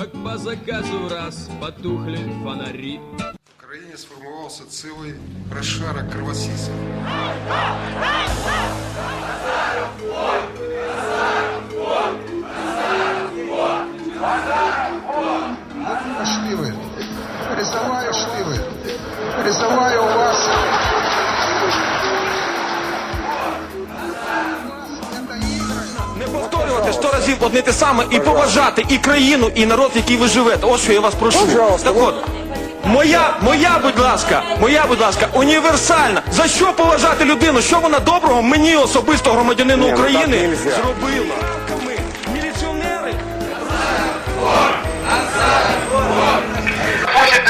Как по заказу раз потухли фонари В краине сформировался целый прошарок кровосисов. Пошли вы. Призываю, шли вы. Призываю вас. Это игры. Сто разів одне те саме і поважати і країну, і народ, в який ви живете. Ось що я вас прошу. Так от, моя, моя, будь ласка, моя, будь ласка, універсальна. За що поважати людину? Що вона доброго мені особисто громадянину України зробила? Міліціонери. Очень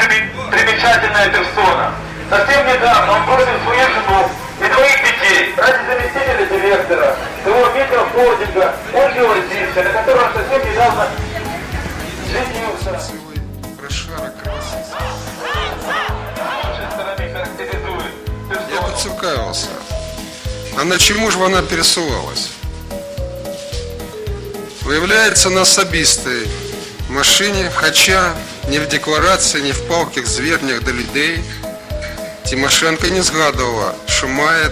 примечательная персона. Совсем недавно он бросил свою жену и двоих детей ради заместителя директора Ольги Лысицкой, на котором он совсем недавно женился. Целый прошарок кровосисов. С нашей стороны характеризует Я персону. поцікавився. А на чому ж вона пересувалась? Виявляється на особистій машині, хоча ні в декларації, ні в палких зверненнях до людей Тимошенко не згадувала, що має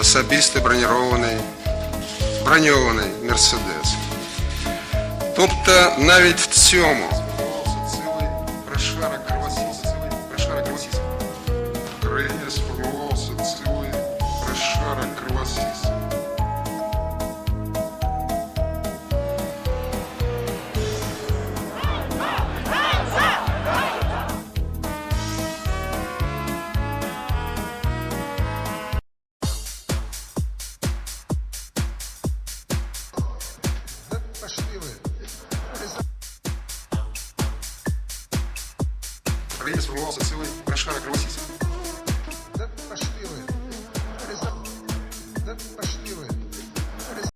особистий броньований, Броньований Мерседес. Тобто навіть в цьому цілий прошарок кровосісів. Прошарок кровосісів. В країні сформувався цілий прошарок кровосісів. в стране сформировался целый прошар кровосисов. Да?